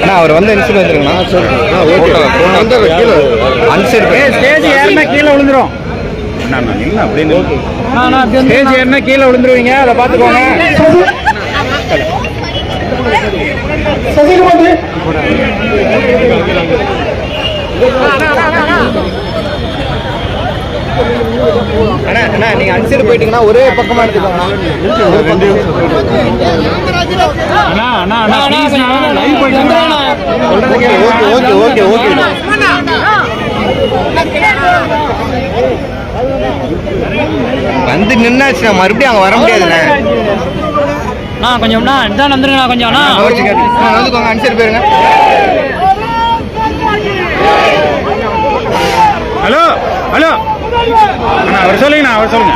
அண்ணா அவர் வந்து insurance வந்துருங்கண்ணா. அன்சைடு stage ஏறினா கீழே விழுந்துரும். ஸ்டேஜ் ஏறினா கீழே விழுந்துருவீங்க அதை பார்த்துக்கோங்க. அண்ணா நீங்க அன்சைடு போயிட்டீங்கன்னா ஒரே பக்கமா எடுத்துக்கோங்கண்ணா அண்ணா அண்ணா அண்ணா live போயிட்டு ஓகே ஓகே ஓகே ஓகே வந்து நின்னாச்சுண்ணா மறுபடியும் அங்க வர முடியாதுண்ணே. அண்ணா கொஞ்சம்ண்ணா இதான் வந்துருங்கண்ணா கொஞ்சம் அண்ணா. வந்துக்கோங்க அன்சைடு போயிருங்க. Hello hello. அண்ணா அவர் சொல்லுங்கண்ணா அவர் சொல்லுங்க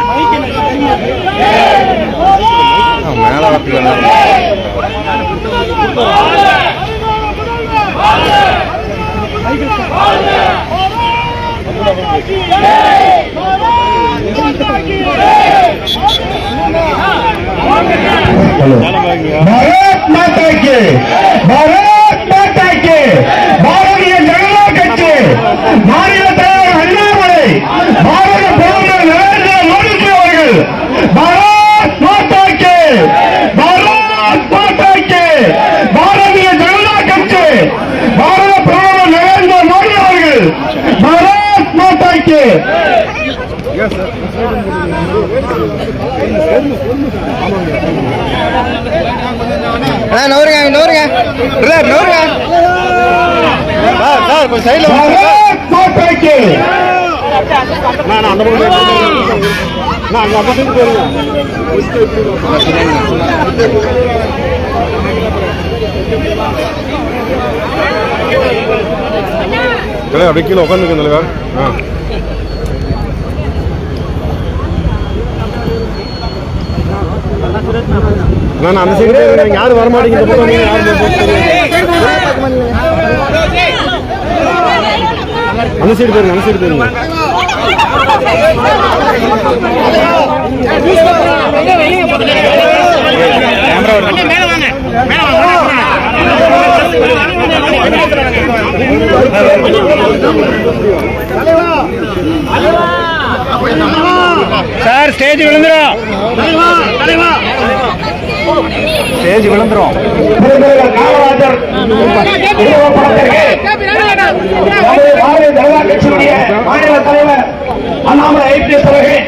ஆ, மேல வரத்துக்கு பாரத் மாதா கி பாரத் மாதா கி பாரதிய ஜனதா கட்சி மாநில தலைவர் அண்ணாமலை பாரத பிரதமர் நரேந்திர மோடிஜி அவர்கள் பாரத் மாதா கி பாரத் மாதா கி பாரதிய ஜனதா கட்சி பாரத பிரதமர் நரேந்திர மோடி அவர்கள் பாரத் மாதா கி அண்ணா நவருங்க நவருங்க. பிரதர் நவருங்க. சார் சார் கொஞ்சம் சைடில் பாரத் மாதா கி தலைவர் அப்படியே கீழே உட்காந்துருக்கேன் தலைவர் ஆ. நான் அந்த சைடு போயிருக்கேன் யாரும் வர மாட்டேங்குது. நீங்க யாரும் அந்த சைடு போயிருங்க அந்த சைடு போயிருங்க. சார் ஸ்டேஜ் விழுந்துடும் ஸ்டேஜ் விழுந்துரும் பாரதிய ஜனதா கட்சியுடைய மாநில தலைவர் அண்ணாமலை ஐபிஎஸ் அவர்கள்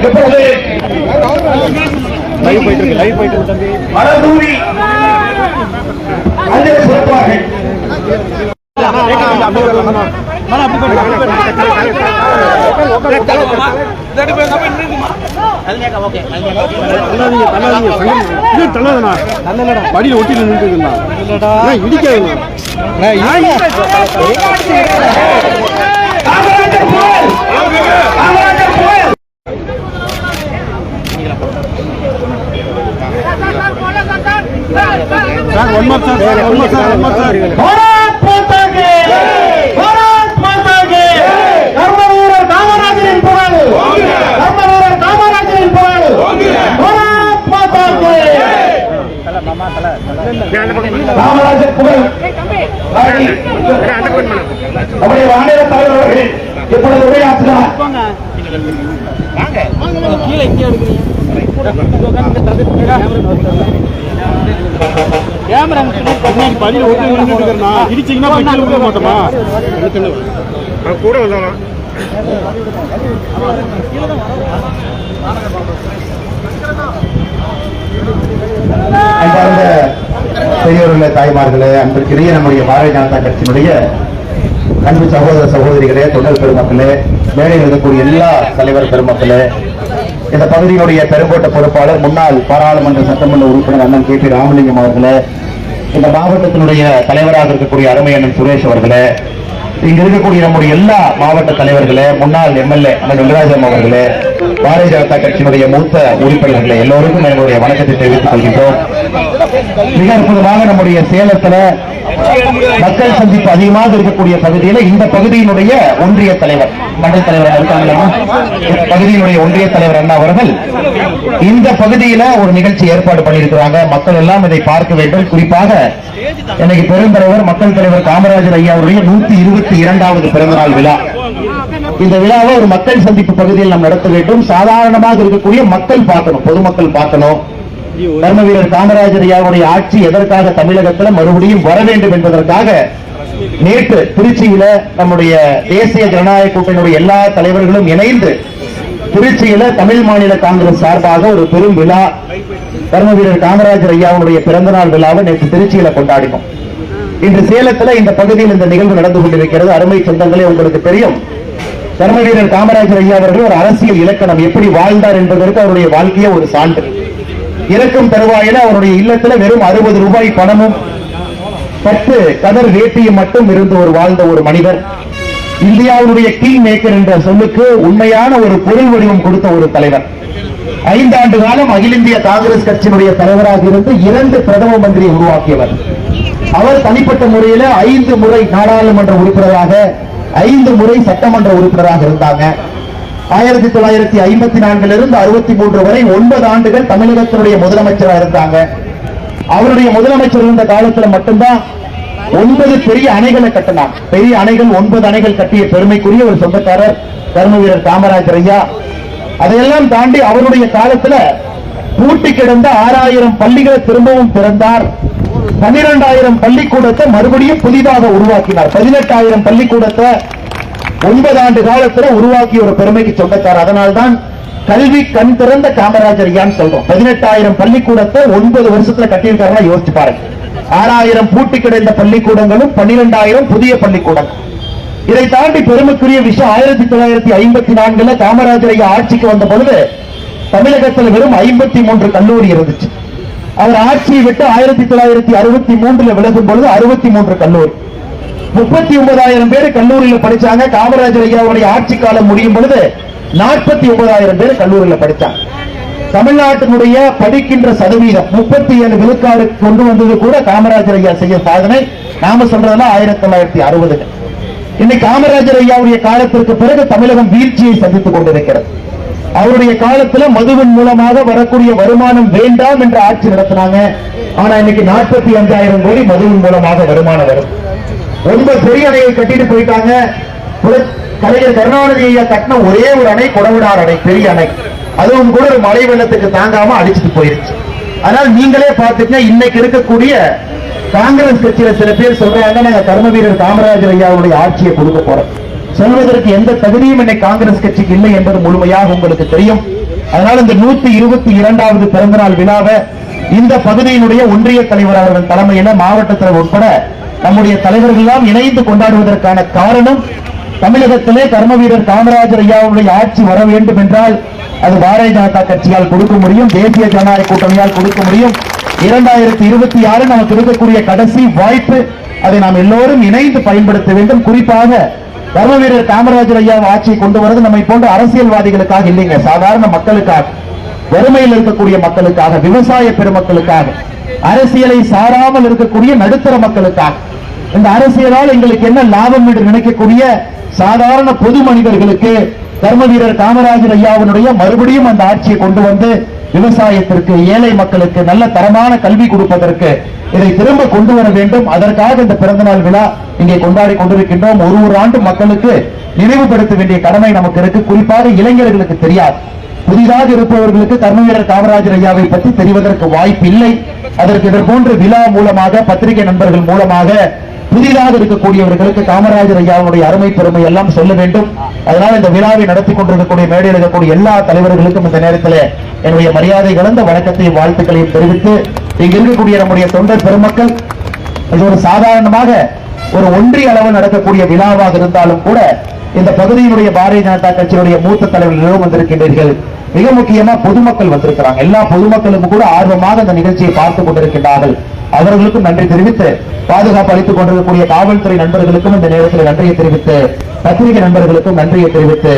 இப்பொழுது லைவ் போயிட்டு இருக்கு லைவ் போயிட்டு இருக்கு தம்பி மரதூரி அஞ்சலி செலுத்துவார்கள் தள்ளாதீங்க தள்ளாதீங்க சங்கம் தள்ளாதண்ணா. வடியில ஒட்டி நின்றுட்டுங்கண்ணா இடிக்காதுண்ணா காமராஜர் புகழ் காமராஜர் புகழ் sir one mark sir one mark sir one mark sir Bharat Mata கி பாரத் மாதா கி கர்ம வீரர் காமராஜரின் புகழ் கர்ம வீரர் காமராஜரின் புகழ் பாரத் மாதா கி காமராஜர் புகழ். நம்முடைய மாநில தலைவர் அவர்கள் இப்பொழுது உரையாற்றுகிறார்? இடிச்சிங்கன்னா விட மாட்டோமா கூட வந்தானா பெரியவர்களே தாய்மார்களே அன்பிற்குரிய நம்முடைய பாரதிய ஜனதா கட்சியினுடைய அன்பு சகோதர சகோதரிகளே தொண்டர் பெருமக்களே மேடையில் இருக்கக்கூடிய எல்லா தலைவர் பெருமக்களே இந்த பகுதியினுடைய பெருங்கோட்ட பொறுப்பாளர் முன்னாள் பாராளுமன்ற சட்டமன்ற உறுப்பினர் அண்ணன் கே பி ராமலிங்கம் அவர்களே இந்த மாவட்டத்தினுடைய தலைவராக இருக்கக்கூடிய அருமை அண்ணன் சுரேஷ் அவர்களே இங்க இருக்கக்கூடிய நம்முடைய எல்லா மாவட்ட தலைவர்களே முன்னாள் எம்எல்ஏ அண்ணன் வெங்கராஜம் அவர்களே பாரதிய ஜனதா கட்சியினுடைய மூத்த உறுப்பினர்களை எல்லோருக்கும் எங்களுடைய வணக்கத்தை தெரிவித்துக் கொள்கின்றோம். மிக அற்புதமாக நம்முடைய சேலத்துல மக்கள் சந்திப்பு அதிகமாக இருக்கக்கூடிய பகுதியில இந்த பகுதியினுடைய ஒன்றிய தலைவர் மண்டல தலைவர் இருக்காங்க பகுதியினுடைய ஒன்றிய தலைவர் அண்ணா அவர்கள் இந்த பகுதியில ஒரு நிகழ்ச்சி ஏற்பாடு பண்ணியிருக்கிறாங்க. மக்கள் எல்லாம் இதை பார்க்க வேண்டும். குறிப்பாக இன்னைக்கு பெருந்தலைவர் மக்கள் தலைவர் காமராஜர் ஐயா அவருடைய நூத்தி இருபத்தி இரண்டாவது பிறந்தநாள் விழா. இந்த விழாவை ஒரு மக்கள் சந்திப்பு பகுதியில் நாம் நடத்த வேண்டும். சாதாரணமாக இருக்கக்கூடிய மக்கள் பார்க்கணும் பொதுமக்கள் பார்க்கணும். தர்ம வீரர் காமராஜர் ஐயாவுடைய ஆட்சி எதற்காக தமிழகத்தில் மறுபடியும் வர வேண்டும் என்பதற்காக நேற்று திருச்சியில நம்முடைய தேசிய ஜனநாயக கூட்டணியுடைய எல்லா தலைவர்களும் இணைந்து திருச்சியில தமிழ் மாநில காங்கிரஸ் சார்பாக ஒரு பெரும் விழா தர்ம வீரர் காமராஜர் ஐயாவுடைய பிறந்தநாள் விழாவை நேற்று திருச்சியில கொண்டாடினோம். இன்று சேலத்துல இந்த பகுதியில் இந்த நிகழ்வு நடந்து கொண்டிருக்கிறது. அருமை சொந்தங்களே உங்களுக்கு தெரியும். தர்ம வீரர் காமராஜர் ஐயா அவர்கள் ஒரு அரசியல் இலக்கணம் எப்படி வாழ்ந்தார் என்பதற்கு அவருடைய வாழ்க்கையே ஒரு சான்று. இறக்கும் தருவாயில அவருடைய இல்லத்துல வெறும் அறுபது ரூபாய் பணமும் பத்து கதர் வேட்டியும் மட்டும் இருந்து ஒரு வாழ்ந்த ஒரு மனிதர். இந்தியாவுடைய கிங் மேக்கர் என்ற சொல்லுக்கு உண்மையான ஒரு பொருள் வடிவம் கொடுத்த ஒரு தலைவர். ஐந்தாண்டு காலம் அகில இந்திய காங்கிரஸ் கட்சியினுடைய தலைவராக இருந்து இரண்டு பிரதம மந்திரியை உருவாக்கியவர். அவர் தனிப்பட்ட முறையில ஐந்து முறை நாடாளுமன்ற உறுப்பினராக ஐந்து முறை சட்டமன்ற உறுப்பினராக இருந்தாங்க. ஆயிரத்தி தொள்ளாயிரத்தி ஐம்பத்தி நான்குல இருந்து அறுபத்தி மூன்று வரை ஒன்பது ஆண்டுகள் தமிழகத்தினுடைய முதலமைச்சராக இருந்தாங்க. அவருடைய முதலமைச்சர் இருந்த காலத்துல மட்டும்தான் ஒன்பது பெரிய அணைகளை கட்டினார் பெரிய அணைகள் ஒன்பது அணைகள் கட்டிய பெருமைக்குரிய ஒரு சொந்தக்காரர் கர்ம வீரர் காமராஜர் ஐயா. அதையெல்லாம் தாண்டி அவருடைய காலத்துல பூட்டி கிடந்த ஆறாயிரம் பள்ளிகளை திரும்பவும் திறந்தார். பன்னிரெண்டாயிரம் பள்ளிக்கூடத்தை மறுபடியும் புதிதாக உருவாக்கினார். பதினெட்டாயிரம் பள்ளிக்கூடத்தை ஒன்பது ஆண்டு காலத்துல உருவாக்கிய ஒரு பெருமைக்கு சொல்லத்தார் அதனால்தான் கல்வி கண் திறந்த காமராஜர் ஐயான்னு சொல்றோம். பதினெட்டாயிரம் பள்ளிக்கூடத்தை ஒன்பது வருஷத்துல கட்டியிருக்காருன்னா யோசிச்சு பாருங்க. ஆறாயிரம் பூட்டி கிடைந்த பள்ளிக்கூடங்களும் பன்னிரெண்டாயிரம் புதிய பள்ளிக்கூடங்கள். இதை தாண்டி பெருமைக்குரிய விஷயம் ஆயிரத்தி தொள்ளாயிரத்தி ஐம்பத்தி நான்குல காமராஜர் ஐயா ஆட்சிக்கு வந்த பொழுது தமிழகத்தில் வெறும் ஐம்பத்தி மூன்று கல்லூரி இருந்துச்சு. அவர் ஆட்சியை விட்டு ஆயிரத்தி தொள்ளாயிரத்தி அறுபத்தி மூன்றுல விலகும் பொழுது அறுபத்தி மூன்று கல்லூரி. முப்பத்தி ஒன்பதாயிரம் பேர் கல்லூரியில படிச்சாங்க. காமராஜர் ஐயாவுடைய ஆட்சி காலம் முடியும் பொழுது நாற்பத்தி ஒன்பதாயிரம் பேர் கல்லூரியில படிச்சாங்க. தமிழ்நாட்டினுடைய படிக்கின்ற சதவீதம் முப்பத்தி ஏழு விழுக்காடு கொண்டு வந்தது கூட காமராஜர் ஐயா செய்ய சாதனை. நாம சொல்றதெல்லாம் ஆயிரத்தி தொள்ளாயிரத்தி அறுபதுல இன்னைக்கு காமராஜர் ஐயாவுடைய காலத்திற்கு பிறகு தமிழகம் வீழ்ச்சியை சந்தித்துக் கொண்டிருக்கிறது. அவருடைய காலத்துல மதுவின் மூலமாக வரக்கூடிய வருமானம் வேண்டாம் என்று ஆட்சி நடத்தினாங்க. ஆனா இன்னைக்கு நாற்பத்தி அஞ்சாயிரம் கோடி மதுவின் மூலமாக வருமானம் வரும். ரொம்ப பெரிய அணையை கட்டிட்டு போயிட்டாங்க. கலைஞர் கருணாநிதி ஐயா கட்டின ஒரே ஒரு அணை குடவிடார் அணை பெரிய அணை. அதுவும் கூட ஒரு மழை வெள்ளத்துக்கு தாங்காம அடிச்சுட்டு போயிருச்சு. அதனால் நீங்களே பார்த்துக்க இன்னைக்கு இருக்கக்கூடிய காங்கிரஸ் கட்சியில சில பேர் சொல்றாங்க நாங்க கர்ம வீரர் காமராஜர் ஐயாவுடைய ஆட்சியை கொடுக்க போறோம். சொல்வதற்கு எந்த தகுதியும் என்னை காங்கிரஸ் கட்சிக்கு இல்லை என்பது முழுமையாக உங்களுக்கு தெரியும். அதனால் இந்த நூத்தி இருபத்தி இரண்டாவது பிறந்தநாள் விழாவை இந்த பகுதியினுடைய ஒன்றிய தலைவர் அவர்கள் தலைமையில மாவட்டத்தில் உட்பட நம்முடைய தலைவர்கள் எல்லாம் இணைந்து கொண்டாடுவதற்கான காரணம் தமிழகத்திலே கர்ம வீரர் காமராஜர் ஐயாவுடைய ஆட்சி வர வேண்டும் என்றால் அது பாரதிய ஜனதா கட்சியால் கொடுக்க முடியும் தேசிய ஜனநாயக கூட்டணியால் கொடுக்க முடியும். இரண்டாயிரத்தி இருபத்தி ஆறு நமக்கு இருக்கக்கூடிய கடைசி வாய்ப்பு அதை நாம் எல்லோரும் இணைந்து பயன்படுத்த வேண்டும். குறிப்பாக தர்ம வீரர் காமராஜர் ஐயா ஆட்சியை கொண்டு வரது நம்மை போன்ற அரசியல்வாதிகளுக்காக இல்லைங்க. சாதாரண மக்களுக்காக வறுமையில் இருக்கக்கூடிய மக்களுக்காக விவசாய பெருமக்களுக்காக அரசியலை சாராமல் இருக்கக்கூடிய நடுத்தர மக்களுக்காக. இந்த அரசியலால் எங்களுக்கு என்ன லாபம் என்று நினைக்கக்கூடிய சாதாரண பொது மனிதர்களுக்கு தர்ம வீரர் காமராஜர் ஐயாவினுடைய மறுபடியும் அந்த ஆட்சியை கொண்டு வந்து விவசாயத்திற்கு ஏழை மக்களுக்கு நல்ல தரமான கல்வி கொடுப்பதற்கு இதை திரும்ப கொண்டு வர வேண்டும். அதற்காக இந்த பிறந்தநாள் விழா இங்கே கொண்டாடி கொண்டிருக்கின்றோம். ஒரு ஒரு ஆண்டு மக்களுக்கு நினைவுபடுத்த வேண்டிய கடமை நமக்கு இருக்கு. குறிப்பாக இளைஞர்களுக்கு தெரியாது. புதிதாக இருப்பவர்களுக்கு கர்ம வீரர் காமராஜர் ஐயாவை பற்றி தெரிவதற்கு வாய்ப்பு இல்லை அதற்கு இதர் போன்ற விழா மூலமாக பத்திரிகை நண்பர்கள் மூலமாக புதிதாக இருக்கக்கூடியவர்களுக்கு காமராஜர் ஐயாவுடைய அருமை பெருமை எல்லாம் சொல்ல வேண்டும். அதனால் இந்த விழாவை நடத்தி கொண்டிருக்கக்கூடிய மேடையில் இருக்கக்கூடிய எல்லா தலைவர்களுக்கும் இந்த நேரத்தில் என்னுடைய மரியாதை கலந்த வணக்கத்தையும் வாழ்த்துக்களையும் தெரிவித்து இங்கு இருக்கக்கூடிய நம்முடைய தொண்டர் பெருமக்கள் இது ஒரு சாதாரணமாக ஒரு ஒன்றிய அளவு நடக்கக்கூடிய விழாவாக இருந்தாலும் கூட இந்த பகுதியினுடைய பாரதிய ஜனதா கட்சியினுடைய மூத்த தலைவர்களும் வந்திருக்கின்றீர்கள். மிக முக்கியமா பொதுமக்கள் வந்திருக்கிறாங்க. எல்லா பொதுமக்களும் கூட ஆர்வமாக இந்த நிகழ்ச்சியை பார்த்துக் கொண்டிருக்கின்றார்கள். அவர்களுக்கும் நன்றி தெரிவித்து பாதுகாப்பு அளித்துக் கொண்டிருக்கக்கூடிய காவல்துறை நண்பர்களுக்கும் இந்த நேரத்தில் நன்றியை தெரிவித்து பத்திரிகை நண்பர்களுக்கும் நன்றியை தெரிவித்து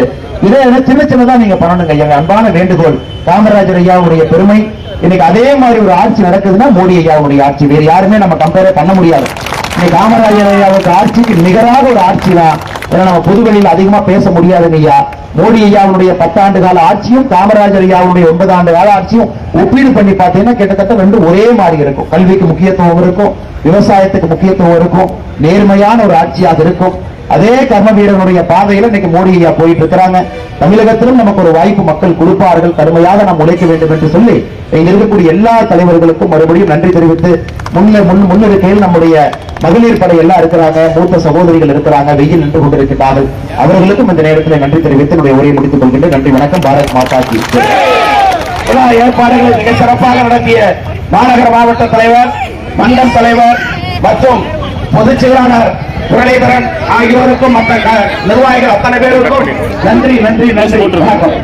இதே சின்ன சின்னதா நீங்க பண்ணணுங்க. எங்க அன்பான வேண்டுகோள் காமராஜர் ஐயாவுடைய பெருமை. இன்னைக்கு அதே மாதிரி ஒரு ஆட்சி நடக்குதுன்னா மோடி ஐயாவுடைய ஆட்சி. வேறு யாருமே நம்ம கம்பேர் பண்ண முடியாது. இன்னைக்கு காமராஜர் ஐயாவுக்கு ஆட்சிக்கு நிகராக ஒரு ஆட்சி தான் ஏன்னா நம்ம பொதுவெளியில் அதிகமா பேச முடியாதுங்க ஐயா. மோடி ஐயாவுடைய பத்தாண்டு கால ஆட்சியும் காமராஜர் ஐயாவுடைய ஒன்பது ஆண்டு கால ஆட்சியும் ஒப்பீடு பண்ணி பார்த்தீங்கன்னா கிட்டத்தட்ட ரெண்டும் ஒரே மாதிரி இருக்கும். கல்விக்கு முக்கியத்துவம் இருக்கும் விவசாயத்துக்கு முக்கியத்துவம் இருக்கும் நேர்மையான ஒரு ஆட்சியாக இருக்கும். அதே கர்ம வீரனுடைய பாதையில இன்னைக்கு மோடி ஐயா போயிட்டு இருக்கிறாங்க தமிழகத்திலும் நமக்கு ஒரு வாய்ப்பு மக்கள் கொடுப்பார்கள். கடுமையாக நாம் உழைக்க வேண்டும் என்று சொல்லி இங்க இருக்கக்கூடிய எல்லா தலைவர்களுக்கும் மறுபடியும் நன்றி தெரிவித்து முன்ன முன் முன்னிருக்கையில் நம்முடைய மகளிர் படை எல்லாம் இருக்கிறாங்க. மூத்த சகோதரிகள் இருக்கிறாங்க. வெயில் நின்று கொண்டிருக்கிறார்கள் அவர்களுக்கும் இந்த நேரத்தில் நன்றி தெரிவித்து என்னுடைய உரையை முடித்துக் கொள்கின்ற நன்றி வணக்கம். பாரத் மாதா கி. ஏற்பாடுகளை மிக சிறப்பாக நடத்திய மாநகர மாவட்ட தலைவர் மண்டல் தலைவர் மற்றும் பொதுச் செயலாளர் முரளிதரன் ஆகியோருக்கும் மற்ற நிர்வாகிகள் அத்தனை பேருக்கும் நன்றி. நன்றி நன்றி வணக்கம்.